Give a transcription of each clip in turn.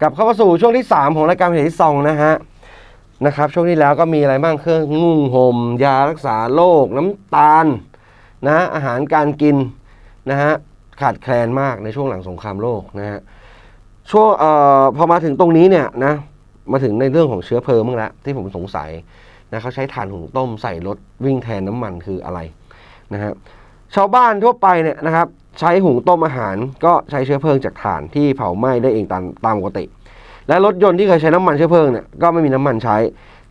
กลับเข้ามาสู่ช่วงที่ 3 ของรายการเพจที่ซองนะฮะนะครับ ช่วงที่แล้วก็มีอะไรบ้างเครื่องนุ่งห่มยารักษาโรคน้ำตาลนะอาหารการกินนะฮะขาดแคลนมากในช่วงหลังสงครามโลกนะฮะช่วงเอ่อพอมาถึงตรงนี้เนี่ยนะมาถึงในเรื่องของเชื้อเพลิงบ้างละที่ผมสงสัยนะเขาใช้ถ่านหุงต้มใส่รถวิ่งแทนน้ำมันคืออะไรนะฮะ ชาวบ้านทั่วไปเนี่ยนะครับ ใช้หุงต้มอาหารก็ใช้เชื้อเพลิงจากถ่านที่เผาไหม้ได้เองตามตามปกติ และรถยนต์ที่เคยใช้น้ำมันเชื้อเพลิงเนี่ยก็ไม่มีน้ำมันใช้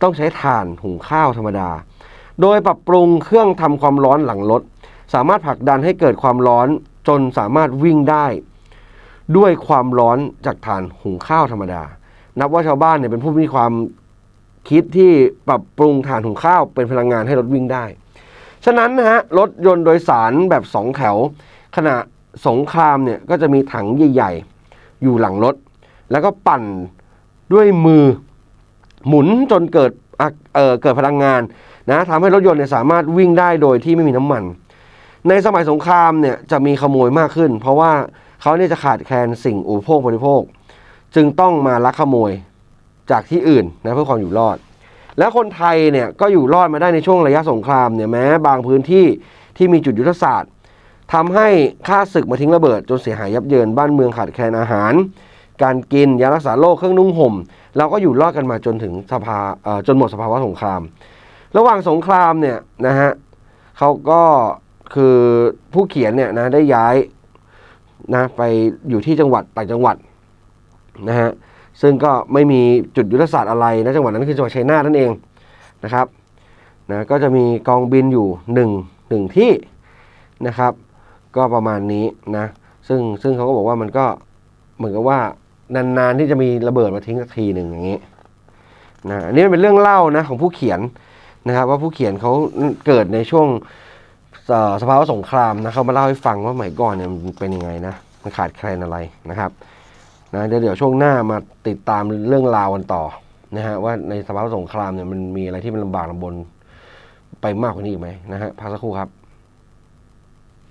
ต้องใช้ถ่านหุงข้าวธรรมดา โดยปรับปรุงเครื่องทำความร้อนหลังรถสามารถผลักดันให้เกิดความร้อนจนสามารถวิ่งได้ ด้วยความร้อนจากถ่านหุงข้าวธรรมดา นับว่าชาวบ้านเนี่ยเป็นผู้มีความคิดที่ปรับปรุงถ่านหุงข้าวเป็นพลังงานให้รถวิ่งได้ ฉะนั้นนะฮะรถยนต์โดยสารแบบสองแถวขณะสงครามเนี่ยก็จะมีถังใหญ่ ๆ อยู่หลังรถ แล้วก็ปั่นด้วยมือหมุนจนเกิดเอ่อเกิดพลังงานนะทำให้รถยนต์เนี่ยสามารถวิ่งได้โดยที่ไม่มีน้ำมัน ในสมัยสงครามเนี่ยจะมีขโมยมากขึ้น เพราะว่าเขาเนี่ยจะขาดแคลนสิ่งอุปโภคบริโภค จึงต้องมาลักขโมยจากที่อื่นนะเพื่อความอยู่รอด และคนไทยเนี่ยก็อยู่รอดมาได้ในช่วงระยะสงครามเนี่ยแม้บางพื้นที่ที่มีจุดยุทธศาสตร์ทำให้ข้าศึกมาทิ้งระเบิด จนเสียหายยับเยินบ้านเมืองขาดแคลนอาหาร การกินยารักษาโรคเครื่องนุ่งห่มเราก็อยู่รอดกันมาจนถึงสภาจนหมดสภาวะสงคราม ระหว่างสงครามเนี่ยนะฮะเขาก็คือผู้เขียนเนี่ยนะได้ย้ายนะไปอยู่ที่จังหวัดต่างจังหวัดนะฮะ ซึ่งก็ไม่มีจุดยุทธศาสตร์อะไรนะจังหวัดนั้นคือจังหวัดชัยนาทนั่นเองนะครับนะก็จะมีกองบินอยู่หนึ่งหนึ่งที่นะครับ ก็ประมาณนี้นะซึ่งซึ่งเขาก็บอกว่ามันก็เหมือนกับว่านานๆที่จะมีระเบิดมาทิ้งสักทีหนึ่งอย่างนี้นะอันนี้เป็นเรื่องเล่านะของผู้เขียนนะครับว่าผู้เขียนเขาเกิดในช่วงอ่อสภาวะสงครามนะเขามาเล่าให้ฟังว่าสมัยก่อนเนี่ยมันเป็นยังไงนะมันขาดแคลนอะไรนะครับ นะเดี๋ยวเดี๋ยวช่วงหน้ามาติดตามเรื่องราวกันต่อนะฮะว่าในสภาวะสงครามเนี่ยมันมีอะไรที่มันลำบากลำบนไปมากกว่านี้อีกไหมนะฮะพักสักครู่ครับ